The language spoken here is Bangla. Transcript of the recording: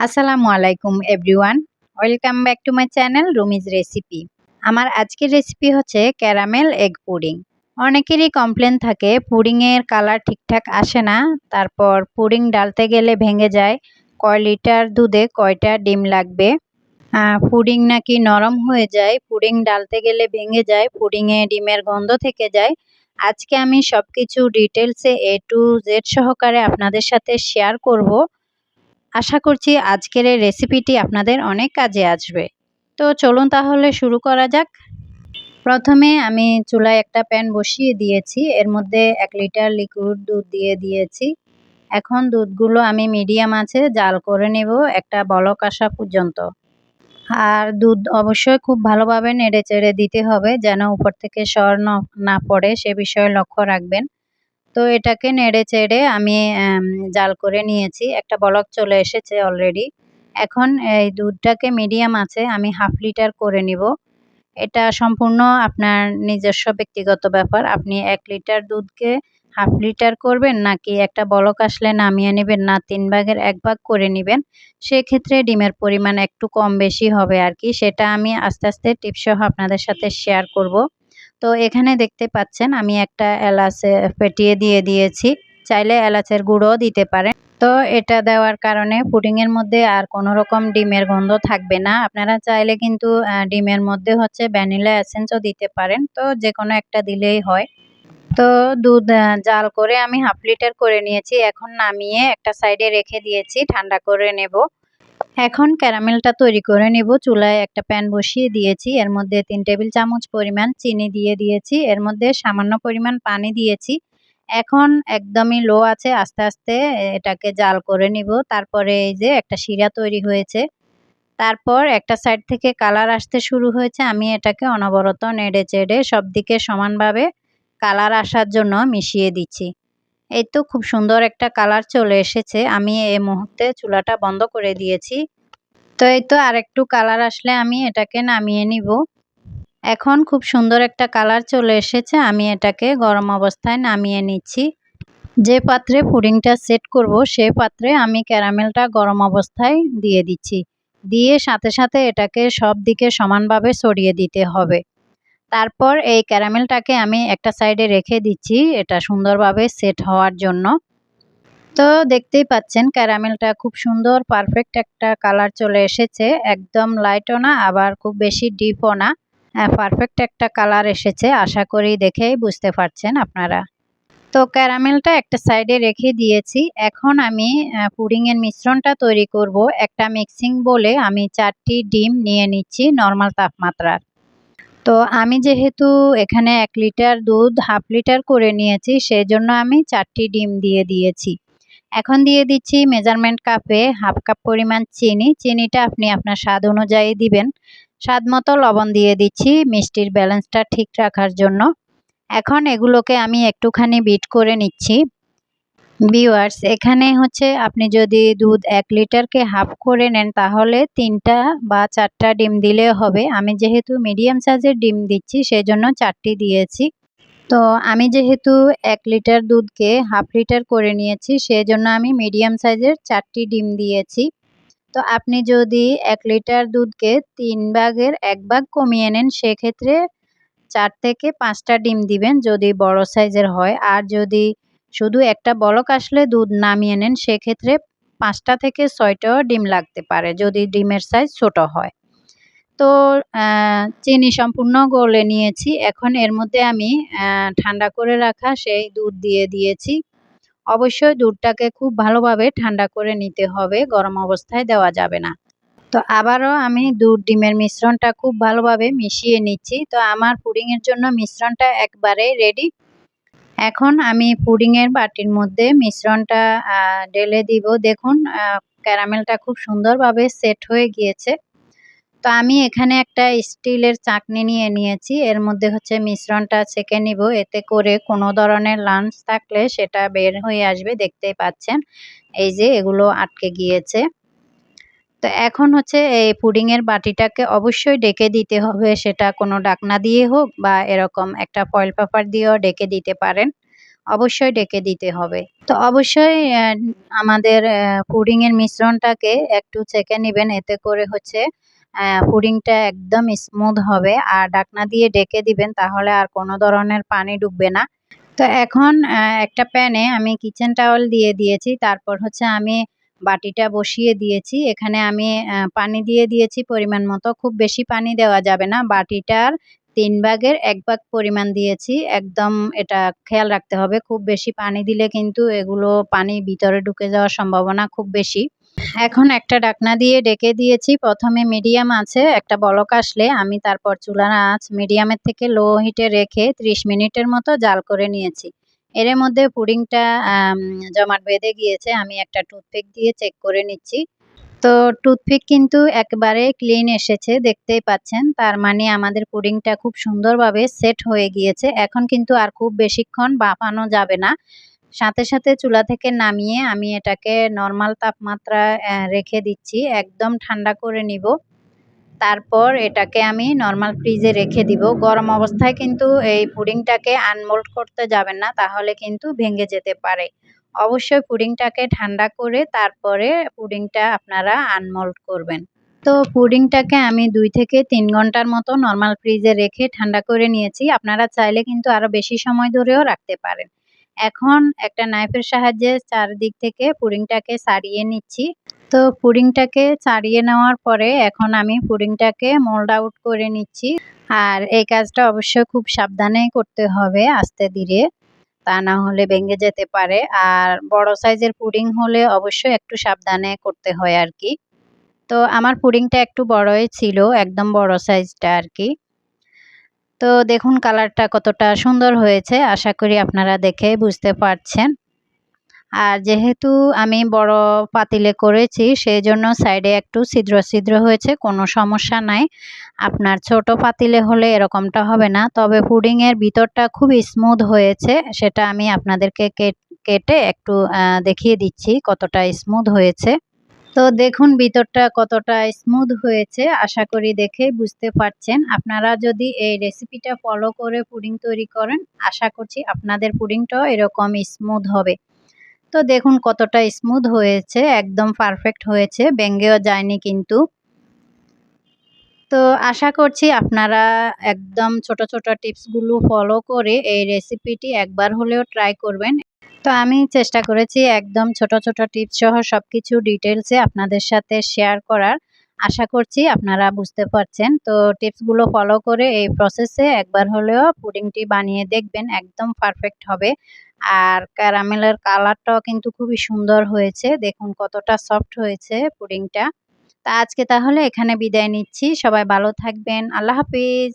আসসালামু আলাইকুম, everyone. Welcome back to my channel Rumi's recipe. আমার আজকের রেসিপি হচ্ছে ক্যারামেল এগ পুডিং। অনেকেরই কমপ্লেন থাকে, পুডিংয়ের কালার ঠিকঠাক আসে না, তারপর পুডিং ডালতে গেলে ভেঙে যায়, কয় লিটার দুধে কয়টা ডিম লাগবে পুডিং নাকি নরম হয়ে যায়, পুডিং ডালতে গেলে ভেঙে যায়, পুডিংয়ে ডিমের গন্ধ থেকে যায়। আজকে আমি সব কিছু ডিটেলসে এ টু জেড সহকারে আপনাদের সাথে শেয়ার করব। আশা করছি আজকের এই রেসিপিটি আপনাদের অনেক কাজে আসবে। তো চলুন তাহলে শুরু করা যাক। প্রথমে আমি চুলায় একটা প্যান বসিয়ে দিয়েছি। এর মধ্যে এক লিটার লিকুইড দুধ দিয়ে দিয়েছি। এখন দুধগুলো আমি মিডিয়াম আছে, জাল করে নেব একটা বলক আসা পর্যন্ত। আর দুধ অবশ্যই খুব ভালোভাবে নেড়ে চেড়ে দিতে হবে, যেন উপর থেকে সর না পড়ে, সে বিষয়ে লক্ষ্য রাখবেন। তো এটাকে নেড়ে চেড়ে আমি জাল করে নিয়েছি। একটা বলক চলে এসেছে অলরেডি এখন এই দুধটাকে মিডিয়াম আছে, আমি হাফ লিটার করে নিব। এটা সম্পূর্ণ আপনার নিজস্ব ব্যক্তিগত ব্যাপার। আপনি এক লিটার দুধকে হাফ লিটার করবেন নাকি একটা বলক আসলে নামিয়ে নেবেন না, তিন ভাগের এক ভাগ করে নেবেন, সেক্ষেত্রে ডিমের পরিমাণ একটু কম বেশি হবে আর কি। সেটা আমি আস্তে আস্তে টিপসহ আপনাদের সাথে শেয়ার করব। তো এখানে দেখতে পাচ্ছেন আমি একটা এলাচ ফেটিয়ে দিয়ে দিয়েছি। চাইলে এলাচের গুঁড়ো দিতে পারেন। তো এটা দেওয়ার কারণে পুডিংয়ের মধ্যে আর কোনো রকম ডিমের গন্ধ থাকবে না। আপনারা চাইলে কিন্তু ডিমের মধ্যে হচ্ছে ভ্যানিলা এসেন্সও দিতে পারেন। তো যে কোনো একটা দিলেই হয়। তো দুধ জাল করে আমি হাফ লিটার করে নিয়েছি। এখন নামিয়ে একটা সাইডে রেখে দিয়েছি। ঠান্ডা করে নেব। এখন ক্যারামেলটা তৈরি করে নেব। চুলায় একটা প্যান বসিয়ে দিয়েছি। এর মধ্যে তিন টেবিল চামচ পরিমাণ চিনি দিয়ে দিয়েছি। এর মধ্যে সামান্য পরিমাণ পানি দিয়েছি। এখন একদমই লো আছে, আস্তে আস্তে এটাকে জাল করে নিব। তারপরে এই যে একটা শিরা তৈরি হয়েছে। তারপর একটা সাইড থেকে কালার আসতে শুরু হয়েছে। আমি এটাকে অনবরত নেড়ে চেড়ে সব দিকে সমানভাবে কালার আসার জন্য মিশিয়ে দিচ্ছি। এই তো খুব সুন্দর একটা কালার চলে এসেছে। আমি এই মুহূর্তে চুলাটা বন্ধ করে দিয়েছি। তো এই তো আর একটু কালার আসলে আমি এটাকে নামিয়ে নিব। এখন খুব সুন্দর একটা কালার চলে এসেছে, আমি এটাকে গরম অবস্থায় নামিয়ে নিচ্ছি। যে পাত্রে পুডিংটা সেট করব, সে পাত্রে আমি ক্যারামেলটা গরম অবস্থায় দিয়ে দিচ্ছি। দিয়ে সাথে সাথে এটাকে সব দিকে সমানভাবে সরিয়ে দিতে হবে। তারপর এই ক্যারামেলটাকে আমি একটা সাইডে রেখে দিচ্ছি, এটা সুন্দরভাবে সেট হওয়ার জন্য। তো দেখতেই পাচ্ছেন, ক্যারামেলটা খুব সুন্দর, পারফেক্ট একটা কালার চলে এসেছে। একদম লাইটও না, আবার খুব বেশি ডিপও না। পারফেক্ট একটা কালার এসেছে, আশা করি দেখেই বুঝতে পারছেন আপনারা। তো ক্যারামেলটা একটা সাইডে রেখে দিয়েছি। এখন আমি পুডিংয়ের মিশ্রণটা তৈরি করব। একটা মিক্সিং বলে আমি চারটি ডিম নিয়ে নিচ্ছি নর্মাল তাপমাত্রার। তো আমি যেহেতু এখানে এক লিটার দুধ, হাফ লিটার করে নিয়েছি সেই জন্য আমি চারটি ডিম দিয়ে দিয়েছি। এখন দিয়ে দিচ্ছি মেজারমেন্ট কাপে হাফ কাপ পরিমাণ চিনি। চিনিটা আপনি আপনার স্বাদ অনুযায়ী দিবেন। স্বাদ মতো লবণ দিয়ে দিচ্ছি, মিষ্টির ব্যালেন্সটা ঠিক রাখার জন্য। এখন এগুলোকে আমি একটুখানি বিট করে নিচ্ছি। ভিওয়ার্স এখানে হচ্ছে আপনি যদি দুধ এক লিটারকে হাফ করে নেন, তাহলে তিনটা বা চারটা ডিম দিলে হবে। আমি যেহেতু মিডিয়াম সাইজের ডিম দিচ্ছি সেই জন্য চারটি দিয়েছি। তো আমি যেহেতু এক লিটার দুধকে হাফ লিটার করে নিয়েছি সেই জন্য আমি মিডিয়াম সাইজের চারটি ডিম দিয়েছি। তো আপনি যদি এক লিটার দুধকে তিন ভাগের এক ভাগ কমিয়ে নেন, সেক্ষেত্রে চার থেকে পাঁচটা ডিম দিবেন, যদি বড় সাইজের হয়। আর যদি শুধু একটা বলক আসলে দুধ নামিয়ে নেন, সেক্ষেত্রে পাঁচটা থেকে ছয়টাও ডিম লাগতে পারে যদি ডিমের সাইজ ছোট হয়। তো চিনি সম্পূর্ণ গলে নিয়েছি। এখন এর মধ্যে আমি ঠান্ডা করে রাখা সেই দুধ দিয়ে দিয়েছি। অবশ্যই দুধটাকে খুব ভালোভাবে ঠান্ডা করে নিতে হবে, গরম অবস্থায় দেওয়া যাবে না। তো আবারও আমি দুধ ডিমের মিশ্রণটা খুব ভালোভাবে মিশিয়ে নিচ্ছি। তো আমার পুডিংয়ের জন্য মিশ্রণটা একবারে রেডি এখন আমি পুডিংয়ের বাটির মধ্যে মিশ্রণটা ঢেলে দিব। দেখুন ক্যারামেলটা খুব সুন্দরভাবে সেট হয়ে গিয়েছে। তো আমি এখানে একটা স্টিলের চাকনি নিয়ে নিয়েছি। এর মধ্যে হচ্ছে মিশ্রণটা ছেঁকে নিব। এতে করে কোনো ধরনের লাঞ্চ থাকলে সেটা বের হয়ে আসবে, দেখতেই পাচ্ছেন। এই যে এগুলো আটকে গিয়েছে। তো এখন হচ্ছে এই পুডিংয়ের বাটিটাকে অবশ্যই ডেকে দিতে হবে। সেটা কোনো ডাকনা দিয়ে হোক বা এরকম একটা ফয়েল পেপার দিয়েও ডেকে দিতে পারেন। অবশ্যই ডেকে দিতে হবে। তো অবশ্যই আমাদের পুডিংয়ের মিশ্রণটাকে একটু চেকে নেবেন। এতে করে হচ্ছে পুডিংটা একদম স্মুথ হবে। আর ডাকনা দিয়ে ডেকে দিবেন তাহলে আর কোনো ধরনের পানি ডুববে না। তো এখন একটা প্যানে আমি কিচেন টাওয়েল দিয়ে দিয়েছি। তারপর হচ্ছে আমি বাটিটা বসিয়ে দিয়েছি। এখানে আমি পানি দিয়ে দিয়েছি পরিমাণ মতো। খুব বেশি পানি দেওয়া যাবে না। বাটিটার তিন ভাগের এক ভাগ পরিমাণ দিয়েছি। একদম এটা খেয়াল রাখতে হবে। খুব বেশি পানি দিলে কিন্তু এগুলো পানি ভিতরে ঢুকে যাওয়ার সম্ভাবনা খুব বেশি। এখন একটা ডাকনা দিয়ে ডেকে দিয়েছি। প্রথমে মিডিয়াম আছে, একটা বলক আসলে আমি তারপর চুলার আঁচ মিডিয়ামের থেকে লো হিটে রেখে ৩০ মিনিটের মতো জাল করে নিয়েছি। এর মধ্যে পুডিংটা জমাট বেঁধে গিয়েছে। আমি একটা টুথপিক দিয়ে চেক করে নিচ্ছি। তো টুথপিক কিন্তু একবারে ক্লিন এসেছে, দেখতেই পাচ্ছেন। তার মানে আমাদের পুডিংটা খুব সুন্দরভাবে সেট হয়ে গিয়েছে। এখন কিন্তু আর খুব বেশিক্ষণ বাফানো যাবে না। সাথে সাথে চুলা থেকে নামিয়ে আমি এটাকে নর্মাল তাপমাত্রা রেখে দিচ্ছি। একদম ঠান্ডা করে নিব। তারপর এটাকে আমি নর্মাল ফ্রিজে রেখে দিব। গরম অবস্থায় কিন্তু এই পুডিংটাকে আনমোল্ড করতে যাবেন না, তাহলে কিন্তু ভেঙে যেতে পারে। অবশ্যই পুডিংটাকে ঠান্ডা করে তারপরে পুডিংটা আপনারা আনমোল্ড করবেন। তো পুডিংটাকে আমি দুই থেকে তিন ঘণ্টার মতো নর্মাল ফ্রিজে রেখে ঠান্ডা করে নিয়েছি। আপনারা চাইলে কিন্তু আরও বেশি সময় ধরেও রাখতে পারেন। এখন একটা নাইফের সাহায্যে চারদিক থেকে পুডিংটাকে সারিয়ে নিচ্ছি। তো পুডিংটাকে ছাড়িয়ে নেওয়ার পরে এখন আমি পুডিংটাকে মোল্ড আউট করে নিচ্ছি। আর এই কাজটা অবশ্যই খুব সাবধানে করতে হবে আস্তে ধীরে, তা না হলে ভেঙে যেতে পারে। আর বড় সাইজের পুডিং হলে অবশ্যই একটু সাবধানে করতে হয় আর কি। তো আমার পুডিংটা একটু বড়ই ছিল, একদম বড় সাইজটা আর কি। তো দেখুন কালারটা কতটা সুন্দর হয়েছে, আশা করি আপনারা দেখে বুঝতে পারছেন। আর যেহেতু আমি বড় পাতিলে করেছি সেই জন্য সাইডে একটু ছিদ্র ছিদ্র হয়েছে, কোনো সমস্যা নাই। আপনার ছোট পাতিলে হলে এরকমটা হবে না, তবে পুডিংয়ের ভিতরটা খুব স্মুথ হয়েছে, সেটা আমি আপনাদেরকে কেটে একটু দেখিয়ে দিচ্ছি কতটা স্মুথ হয়েছে। তো দেখুন ভিতরটা কতটা স্মুথ হয়েছে, আশা করি দেখে বুঝতে পারছেন। আপনারা যদি এই রেসিপিটা ফলো করে পুডিং তৈরি করেন, আশা করছি আপনাদের পুডিংটাও এরকম স্মুথ হবে। তো দেখুন কতটা স্মুথ হয়েছে, একদম পারফেক্ট হয়েছে ব্যঙ্গেও যায়নি কিন্তু। তো আশা করছি আপনারা একদম ছোট ছোট টিপসগুলো ফলো করে এই রেসিপিটি একবার হলেও ট্রাই করবেন। তো আমি চেষ্টা করেছি একদম ছোট ছোট টিপস সহ সব কিছু ডিটেলসে আপনাদের সাথে শেয়ার করার। আশা করছি আপনারা বুঝতে পারছেন। তো টিপসগুলো ফলো করে এই প্রসেসে একবার হলেও পুডিংটি বানিয়ে দেখবেন, একদম পারফেক্ট হবে। আর ক্যারামেলের কালারটাও কিন্তু খুবই সুন্দর হয়েছে। দেখুন কতটা সফট হয়েছে পুডিংটা। তা আজকে তাহলে এখানে বিদায় নিচ্ছি। সবাই ভালো থাকবেন। আল্লাহ হাফিজ।